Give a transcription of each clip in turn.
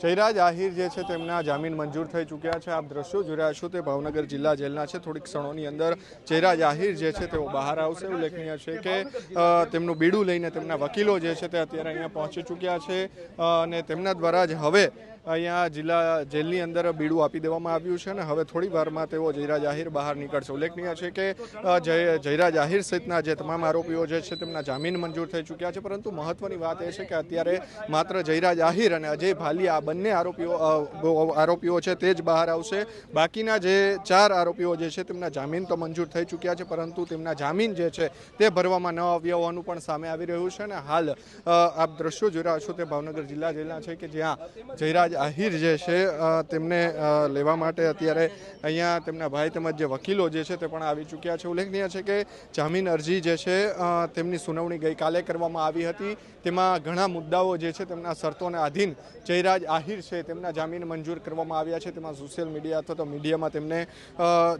જયરાજ આહિર જે છે તેમના જામીન મંજૂર થઈ ચૂક્યા છે. આપ દ્રશ્યો જોઈ રહ્યા છો તે ભાવનગર જિલ્લા જેલના છે. થોડીક ક્ષણોની અંદર જયરાજ આહિર જે છે તેઓ બહાર આવશે. ઉલ્લેખનીય છે કે તેમનું બીડું લઈને તેમના વકીલો જે છે તે અત્યારે અહીંયા પહોંચી ચૂક્યા છે અને તેમના દ્વારા જ હવે અહીંયા જિલ્લા જેલની અંદર બીડું આપી દેવામાં આવ્યું છે અને હવે થોડી વારમાં તેઓ જયરાજ આહિર બહાર નીકળશે. ઉલ્લેખનીય છે કે જયરા આહિર સહિતના જે તમામ આરોપીઓ જે છે તેમના જામીન મંજૂર થઈ ચૂક્યા છે. પરંતુ મહત્વની વાત એ છે કે અત્યારે માત્ર જયરાજ આહિર અને અજય ભાલિયા આ બંને આરોપીઓ આરોપીઓ છે તે જ બહાર આવશે. બાકીના જે ચાર આરોપીઓ જે છે તેમના જામીન તો મંજૂર થઈ ચૂક્યા છે, પરંતુ તેમના જામીન જે છે તે ભરવામાં ન આવ્યા હોવાનું પણ સામે આવી રહ્યું છે. અને હાલ આપ દ્રશ્યો જોઈ રહ્યા છો તે ભાવનગર જિલ્લા જેલના છે કે જ્યાં જયરાજ આહિર જે છે તેમને લેવા માટે અત્યારે અહીંયા તેમના ભાઈ તેમજ જે વકીલો જે છે તે પણ આવી ચૂક્યા છે. ઉલ્લેખનીય છે કે જામીન અરજી જે છે તેમની સુનાવણી ગઈકાલે કરવામાં આવી હતી. તેમાં ઘણા મુદ્દાઓ જે છે તેમના શરતોને આધીન જયરાજ આહિર છે તેમના જામીન મંજૂર કરવામાં આવ્યા છે. તેમાં સોશિયલ મીડિયા અથવા તો મીડિયામાં તેમને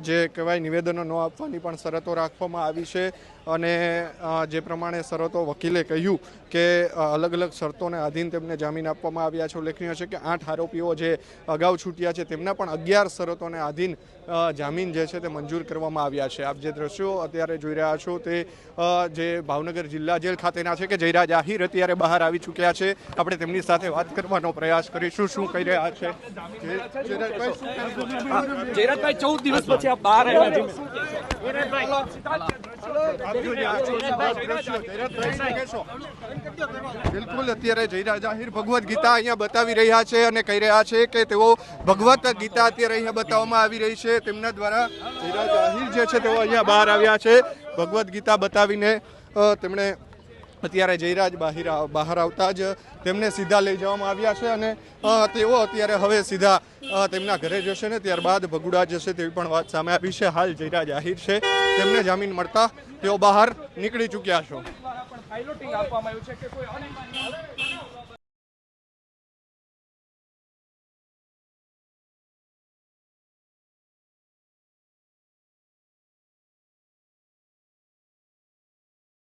જે કહેવાય નિવેદનો ન આપવાની પણ શરતો રાખવામાં આવી છે અને જે પ્રમાણે શરતો વકીલે કહ્યું કે અલગ અલગ શરતોને આધીન તેમને જામીન આપવામાં આવ્યા છે. ઉલ્લેખનીય છે કે આઠ આરોપીઓ જે અગાઉ છૂટ્યા છે તેમના પણ અગિયાર શરતોને આધીન જામીન જે છે તે મંજૂર કરવામાં આવ્યા છે. આપ જે દ્રશ્યો અત્યારે જોઈ રહ્યા છો તે જે ભાવનગર જિલ્લા જેલ ખાતેના છે કે જયરાજ આહિર અત્યારે બહાર આવી ચૂક્યા છે. આપણે તેમની સાથે વાત કરવાનો પ્રયાસ કરીશું. શું કહી રહ્યા છે? જયરાજભાઈ ચૌદ દિવસ પછી આ બહાર આવ્યા છે. જોઈ રહ્યા? બિલકુલ અત્યારે જયરાજ આહિર ભગવદ્ ગીતા અહીંયા બતાવી રહ્યા છે અને કહી રહ્યા છે કે તેઓ ભગવત ગીતા અત્યારે અહીંયા બતાવવામાં આવી રહી છે. તેમના દ્વારા જયરાજ આહિર જે છે તેઓ અહીંયા બહાર આવ્યા છે. ભગવદ્ ગીતા બતાવીને તેમણે અત્યારે જયરાજ બહાર બહાર આવતા જ તેમને સીધા લઈ જવામાં આવ્યા છે અને તેઓ અત્યારે હવે સીધા તેમના ઘરે જશે ને ત્યારબાદ ભગુડા જશે તેવી પણ વાત સામે આવી છે. હાલ જયરાજ આહિર છે. તેમને જામીન મળતા તેઓ બહાર નીકળી ચૂક્યા છો.